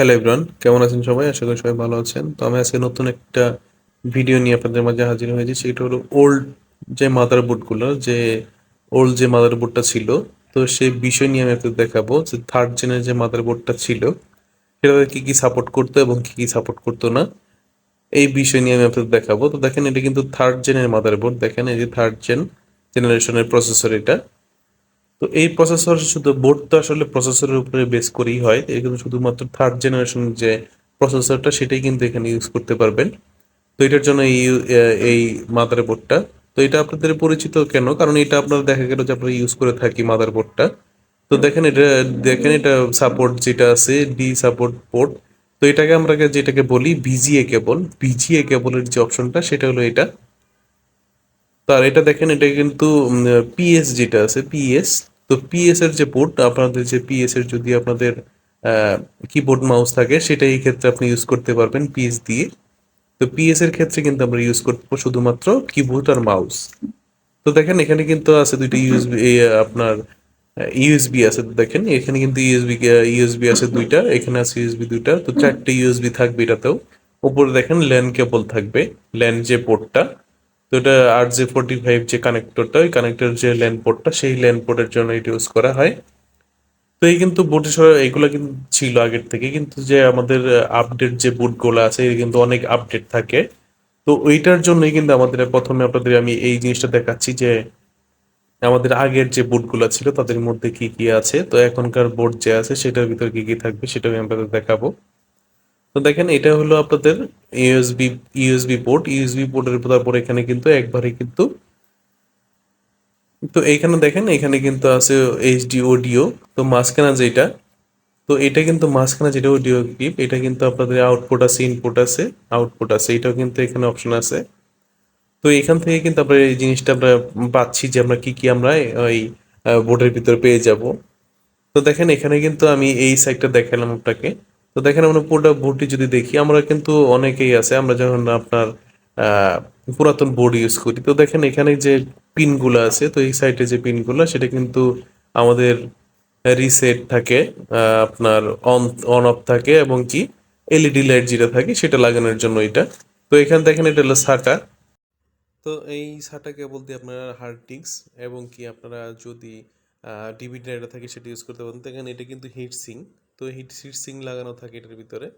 Hello everyone কেমন আছেন সবাই? আশা করি সবাই ভালো আছেন। তো আমি আজকে নতুন একটা ভিডিও নিয়ে আপনাদের মাঝে হাজির হয়েছি। সেটা হলো ওল্ড যে মাদার বোর্ডগুলো যে ওল্ড যে মাদার বোর্ডটা ছিল, তো সেই বিষয় নিয়ে আমি আপনাদের দেখাবো যে থার্ড জেনের যে মাদার বোর্ডটা ছিল সেটাতে কি কি সাপোর্ট করতো এবং কি কি সাপোর্ট করতো না, এই বিষয় নিয়ে আমি আপনাদের দেখাবো। তো দেখেন, এটা কিন্তু থার্ড জেনের মাদার বোর্ড দেখেন, এই যে থার্ড জেন জেনারেশনের প্রসেসর এটা। তো এই প্রসেসর শুধু বোর্ড তো আসলে প্রসেসরের উপরে বেস করেই হয়। কিন্তু শুধুমাত্র থার্ড জেনারেশন যে প্রসেসরটা সেটাই কিন্তু এখানে ইউজ করতে পারবেন। তো এটার জন্য এই এই মাদার বোর্ডটা তো এটা আপনাদের পরিচিত কেন? কারণ এটা আপনারা দেখা গেল যে আমরা ইউজ করে থাকি মাদার বোর্ডটা তো দেখেন এটা দেখেন এটা সাপোর্ট যেটা আছে ডি সাপোর্ট পোর্ট তো এটাকে আমরা যেটাকে বলি ভিজিএ কেবল। ভিজিএ কেবলের যে অপশনটা সেটা হলো এটা। তো আর এটা দেখেন, এটা কিন্তু পিএস যেটা আছে পিএস তো পিএস এর যে পোর্ট আপনাদের যে পিএস এর যদি আপনাদের কিবোর্ড মাউস থাকে সেটা এই ক্ষেত্রে আপনি ইউজ করতে পারবেন পিএস দিয়ে। তো পিএস এর ক্ষেত্রে কিন্তু আমরা ইউজ করব শুধুমাত্র কিবোর্ড আর মাউস তো দেখেন, এখানে কিন্তু আছে দুইটা ইউএসবি আপনার ইউএসবি আছে, দেখেন, এখানে কিন্তু ইউএসবি ইউএসবি আছে দুইটা, এখানে আছে ইউএসবি দুইটা, তো চারটে ইউএসবি থাকবে এটাতেও। উপরে দেখেন ল্যান কেবল থাকবে ল্যান যে পোর্টটা তো এটা আর জে ফোর্টি ফাইভ যে কানেক্টরটা ওই কানেক্টর যে ল্যান পোর্টটা সেই ল্যান পোর্টের জন্য এটা ইউজ করা হয়। তো এই কিন্তু বোটের এগুলো কিন্তু ছিল আগের থেকে, কিন্তু যে আমাদের আপডেট যে বুটগুলো আছে, এর কিন্তু অনেক আপডেট থাকে। তো ওইটার জন্যই কিন্তু আমাদের, প্রথমে আপনাদের আমি এই জিনিসটা দেখাচ্ছি যে, আমাদের আগের যে বুটগুলো ছিল, তাদের মধ্যে কি কি আছে। তো এখনকার বোর্ড যে আছে, সেটার ভিতরে কি কি থাকবে সেটা আমি আপনাদের দেখাবো। তো দেখেন, এটা হলো আপনাদের ইউএসবি ইউএসবি পোর্ট ইউএসবি পোর্টের তারপর এখানে কিন্তু একবারে কিন্তু, তো এইখানে দেখেন এখানে কিন্তু আছে এইচডি অডিও তো মাঝখানে যেটা, তো এটা কিন্তু মাঝখানে যেটা অডিও ক্লিপ এটা কিন্তু আপনাদের আউটপুট আছে ইনপুট আছে আউটপুট আছে। এটাও কিন্তু এখানে অপশন আছে। তো এখান থেকে কিন্তু আমরা এই জিনিসটা আমরা পাচ্ছি যে আমরা কি কি আমরা ওই বোর্ডের ভিতরে পেয়ে যাব। তো দেখেন, এখানে কিন্তু আমি এই সাইডটা দেখালাম আপনাকে। তো দেখেন আমরা পুরোটা বোর্ডটি যদি দেখি, আমরা কিন্তু অনেকেই আছে, আমরা যখন আপনার পুরাতন বোর্ড ইউজ করি, তো দেখেন এখানে যে পিনগুলো আছে, তো এই সাইডে যে পিনগুলো সেটা কিন্তু আমাদের রিসেট থাকে আপনার অন অন অফ থাকে এবং কি এলইডি লাইট যেটা থাকে, সেটা লাগানোর জন্য এটা। তো এখানে দেখেন এটা হলো সাটা তো এই সাটাকে বলতে আপনারা হার্ড ডিস্ক এবং কি আপনারা যদি ডিভিডি রাইডার থাকে, সেটা ইউজ করতে পারেন। দেখেন এটা কিন্তু হিট সিং তো হিট সিট সিং লাগানো থাকে এটার ভিতরে।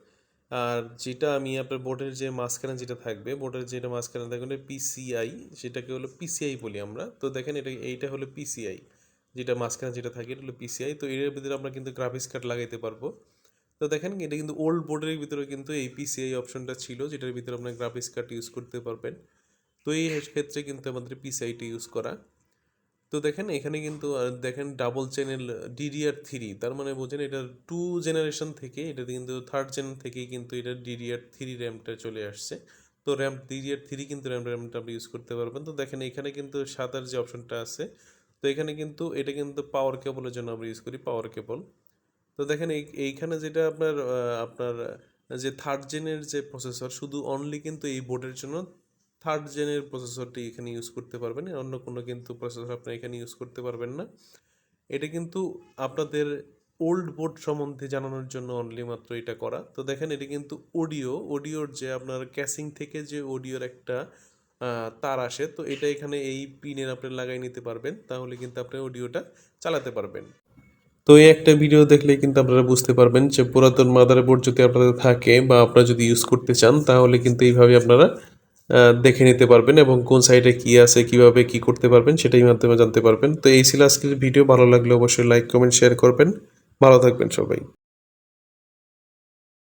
আর যেটা আমি আপনার বোর্ডের যে মাঝখানে যেটা থাকবে বোর্ডের যেটা মাঝখানে থাকবে পিসিআই সেটাকে হলো পিসিআই বলি আমরা। তো দেখেন এটা, এইটা হলো পিসিআই যেটা মাঝখানে যেটা থাকে এটা হলো পিসিআই তো এর ভিতরে আমরা কিন্তু গ্রাফিক্স কার্ড লাগাইতে পারব। তো দেখেন এটা কিন্তু ওল্ড বোর্ডের ভিতরে কিন্তু এই পিসিআই অপশনটা ছিল, যেটার ভিতরে আপনার গ্রাফিক্স কার্ড ইউজ করতে পারবেন। তো এই ক্ষেত্রে কিন্তু আমাদের পিসিআইটি ইউজ করা। তো দেখেন, এখানে কিন্তু দেখেন ডাবল চ্যানেল ডিডিআর থ্রি তার মানে বোঝেন এটা টু জেনারেশন থেকে এটা কিন্তু থার্ড জেন থেকেই কিন্তু এটা ডিডিআর থ্রি র্যামটা চলে আসছে। তো র্যাম ডিডিআর থ্রি কিন্তু র্যাম র্যামটা আপনি ইউজ করতে পারবেন। তো দেখেন, এখানে কিন্তু সাতার যে অপশনটা আছে, তো এখানে কিন্তু, এটা কিন্তু পাওয়ার কেবলের জন্য আমরা ইউজ করি পাওয়ার কেবল তো দেখেন, এই, এইখানে যেটা আপনার আপনার, যে থার্ড জেনের যে প্রসেসর শুধু অনলি কিন্তু এই বোর্ডের জন্য থার্ড জেনের প্রসেসরটি এখানে ইউজ করতে পারবেন অন্য কোনো কিন্তু প্রসেসর আপনি এখানে ইউজ করতে পারবেন না। এটা কিন্তু আপনাদের ওল্ড বোর্ড সম্বন্ধে জানানোর জন্য অনলি মাত্র এটা করা। তো দেখেন এটা কিন্তু অডিও অডিওর যে আপনার ক্যাসিং থেকে যে অডিওর একটা তার আসে, তো এটা এখানে এই পিনের আপনি লাগাই নিতে পারবেন, তাহলে কিন্তু আপনি অডিওটা চালাতে পারবেন। তো এই একটা ভিডিও দেখলে কিন্তু আপনারা বুঝতে পারবেন যে পুরাতন মাদার বোর্ড যদি আপনাদের থাকে বা আপনারা যদি ইউজ করতে চান, তাহলে কিন্তু এইভাবে আপনারা দেখে নিতে পারবেন এবং কোন সাইডে কি আছে, কীভাবে কি করতে পারবেন সেটাই মাধ্যমে জানতে পারবেন। তো এই ছিল আজকের ভিডিও ভালো লাগলে অবশ্যই লাইক কমেন্ট শেয়ার করবেন। ভালো থাকবেন সবাই।